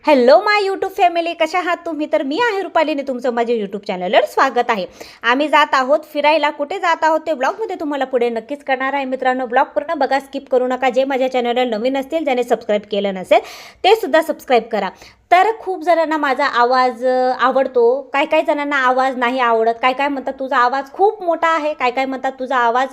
Hello माय YouTube family कशा आहात तुम्ही? तर मी आहे रुपालीने. तुमचं माझ्या यूट्यूब चॅनलवर स्वागत आहे. आम्ही जात आहोत फिरायला. कुठे जात आहोत ते ब्लॉगमध्ये तुम्हाला पुढे नक्कीच करणार आहे. मित्रांनो ब्लॉग पूर्ण बघा स्किप करू नका. जे माझ्या चॅनलवर नवीन असतील ज्याने सबस्क्राईब केलं नसेल ते सुद्धा सबस्क्राईब करा. तर खूप जणांना माझा आवाज आवडतो. काय काय जणांना आवाज नाही आवडत. काय काय म्हणतात तुझा आवाज खूप मोठा आहे. काय काय म्हणतात तुझा आवाज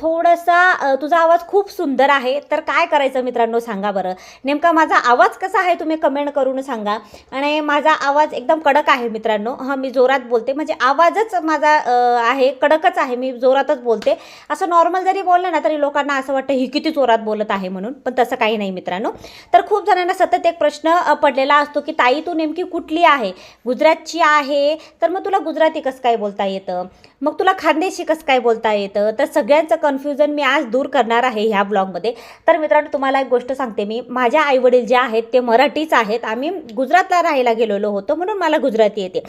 थोडासा तुझा आवाज खूप सुंदर आहे. तर काय करायचं मित्रांनो सांगा बरं. नेमका माझा आवाज कसा आहे तुम्ही कमेंट करून सांगा. आणि माझा आवाज एकदम कडक आहे मित्रांनो. हां मी जोरात बोलते. म्हणजे आवाजच माझा आहे कडकच आहे. मी जोरातच बोलते. असं नॉर्मल जरी बोललं ना तरी लोकांना असं वाटतं ही किती जोरात बोलत आहे म्हणून. पण तसं काही नाही मित्रांनो. तर खूप जणांना सतत एक प्रश्न पड पडलेला असतो की ताई तू नेमकी कुठली आहे? गुजरातची आहे? तर मग तुला गुजराती कसं काय बोलता येतं? मग तुला खानदेशी कसं काय बोलता येतं? तर सगळ्यांचं कन्फ्युजन मी आज दूर करणार आहे ह्या ब्लॉगमध्ये तर मित्रांनो तुम्हाला एक गोष्ट सांगते मी. माझ्या आईवडील जे आहेत ते मराठीच आहेत. आम्ही गुजरातला राहायला गेलेलो होतो म्हणून मला गुजराती येते.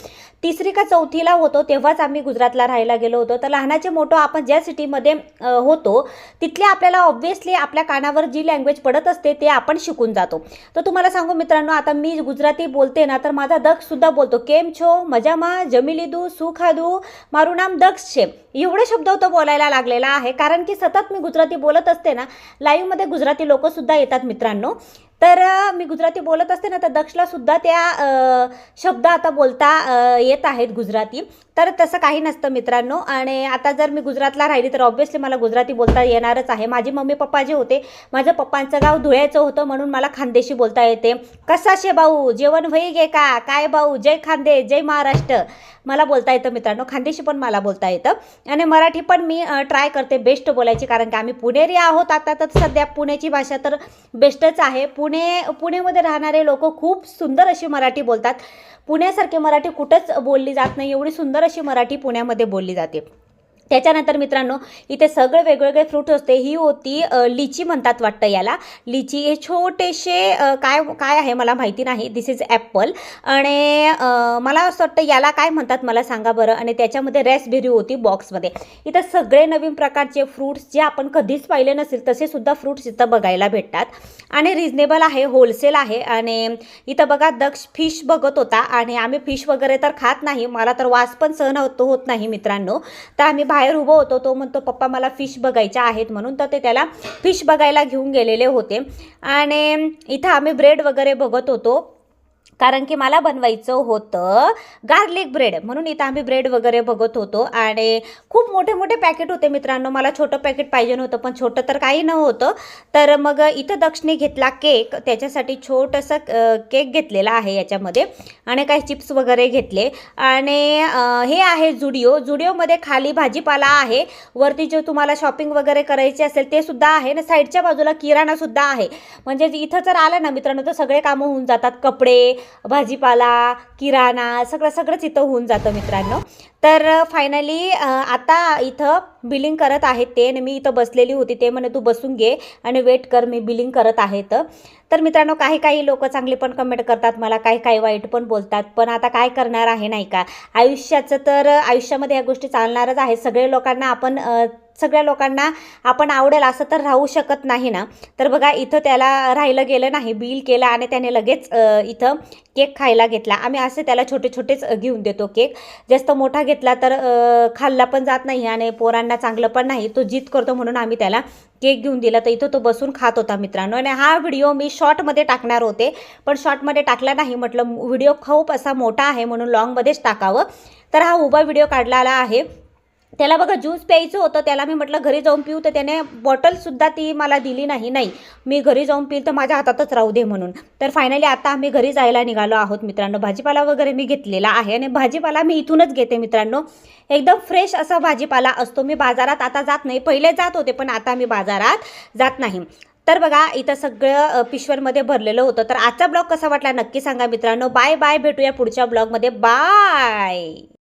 तिसरी का चौथीला होतो तेव्हाच आम्ही गुजरातला राहायला गेलो होतो. तर लहानाचे मोठं आपण ज्या सिटीमध्ये होतो तिथले आपल्याला ऑब्व्हियसली आपल्या कानावर जी लँग्वेज पडत असते ते आपण शिकून जातो. तर तुम्हाला सांगू मित्रांनो आता मी गुजराती बोलते ना तर माझा दक्ष सुद्धा बोलतो. केम छो मजामा जमिलीदू सुखादू मारू नाम द छे एवढे शब्द तो बोलायला लागलेला आहे. कारण की सतत मी गुजराती बोलत असते ना लाईव्हमध्ये गुजराती लोकंसुद्धा येतात मित्रांनो. तर मी गुजराती बोलत असते ना तर दक्षला सुद्धा त्या शब्द आता बोलता येत आहेत गुजराती. तर तसं काही नसतं मित्रांनो. आणि आता जर मी गुजरातला राहिली तर ऑब्व्हियसली मला गुजराती बोलता येणारच आहे. माझे मम्मी पप्पा जे होते माझ्या पप्पांचं गाव धुळ्याचं होतं म्हणून मला खानदेशी बोलता येते. कसा शे भाऊ? जेवण होई गे का? काय भाऊ? जय खांदे जय महाराष्ट्र. मला बोलता येतं मित्रांनो. खानदेशी पण मला बोलता येतं. आणि मराठी पण मी ट्राय करते बेस्ट बोलायची कारण की आम्ही पुणेरी आहोत आता. तर सध्या पुण्याची भाषा तर बेस्टच आहे. पु पुणे पुणेमध्ये राहणारे लोक खूप सुंदर अशी मराठी बोलतात. पुण्यासारखी मराठी कुठंच बोलली जात नाही. एवढी सुंदर अशी मराठी पुण्यामध्ये बोलली जाते. त्याच्यानंतर मित्रांनो इथे सगळे वेगवेगळे फ्रूट असते. ही होती लिची म्हणतात वाटतं याला. लिची हे छोटेसे काय काय आहे मला माहिती नाही. दिस इज ॲपल आणि मला असं वाटतं याला काय म्हणतात मला सांगा बरं. आणि त्याच्यामध्ये रॅसबेरी होती बॉक्समध्ये इथं सगळे नवीन प्रकारचे फ्रूट्स जे आपण कधीच पाहिले नसेल तसे सुद्धा फ्रूट्स इथं बघायला भेटतात. आणि रिजनेबल आहे होलसेल आहे. आणि इथं बघा दक्ष फिश बघत होता. आणि आम्ही फिश वगैरे तर खात नाही. मला तर वास पण सहन होत होत नाही मित्रांनो. तर आम्ही बाहेर उभं होतो तो म्हणतो पप्पा मला फिश बघायच्या आहेत म्हणून. तर ते त्याला फिश बघायला घेऊन गेलेले होते. आणि इथं आम्ही ब्रेड वगैरे बघत होतो. कारण की मला बनवायचं होतं गार्लिक ब्रेड म्हणून इथं आम्ही ब्रेड वगैरे बघत होतो आणि खूप मोठे मोठे पॅकेट होते मित्रांनो. मला छोटं पॅकेट पाहिजे नव्हतं पण छोटं तर काही नव्हतं. तर मग इथं दक्षिणे घेतला केक त्याच्यासाठी छोटंसं केक घेतलेला आहे याच्यामध्ये. आणि काही चिप्स वगैरे घेतले. आणि हे आहे जुडिओ. जुडिओमध्ये खाली भाजीपाला आहे. वरती जे तुम्हाला शॉपिंग वगैरे करायची असेल ते सुद्धा आहे. ना साईडच्या बाजूला किराणासुद्धा आहे. म्हणजे इथं जर आलं ना मित्रांनो तर सगळे कामं होऊन जातात. कपडे भाजीपाला किराणा सगळं सगळंच इथं होऊन जातं मित्रांनो. तर फायनली आता इथं बिलिंग करत आहेत ते आणि मी इथं बसलेली होती ते म्हणे तू बसून घे आणि वेट कर मी बिलिंग करत आहे तर तर मित्रांनो काही काही लोक चांगले पण कमेंट करतात मला काही काही वाईट पण बोलतात पण आता काय करणार आहे नाही का? आयुष्याचं तर आयुष्यामध्ये या गोष्टी चालणारच आहे सगळे लोकांना आपण सगळ्या लोकांना आपण आवडेल असं तर राहू शकत नाही ना? तर बघा इथं त्याला राहिलं गेलं नाही बिल केलं आणि त्याने लगेच इथं केक खायला घेतला. आम्ही असे त्याला छोटे छोटेच घेऊन देतो केक. जास्त मोठा घेतला तर खाल्ला पण जात नाही आणि पोरांना चांगलं पण नाही. तो जिद करतो म्हणून आम्ही त्याला केक घेऊन दिला. तर इथं तो बसून खात होता मित्रांनो. आणि हा व्हिडिओ मी शॉर्टमध्ये टाकणार होते. पण शॉर्टमध्ये टाकला नाही. म्हटलं व्हिडिओ खूप असा मोठा आहे म्हणून लॉंगमध्येच टाकावं. तर हा उभा व्हिडिओ काढलेला आहे. त्याला बघा ज्यूस प्यायचं होतं. त्याला मी म्हटलं घरी जाऊन पिऊ. तर त्याने बॉटलसुद्धा ती मला दिली नाही. नाही मी घरी जाऊन पिईल तर माझ्या हातातच राहू दे म्हणून. तर फायनली आता आम्ही घरी जायला निघालो आहोत मित्रांनो. भाजीपाला वगैरे मी घेतलेला आहे आणि भाजीपाला मी इथूनच घेते मित्रांनो. एकदम फ्रेश असा भाजीपाला असतो. मी बाजारात आता जात नाही. पहिले जात होते पण आता मी बाजारात जात नाही. तर बघा इथं सगळं पिशव्यांमध्ये भरलेलं होतं. तर आजचा ब्लॉग कसा वाटला नक्की सांगा मित्रांनो. Bye bye. भेटूया पुढच्या ब्लॉगमध्ये. बाय!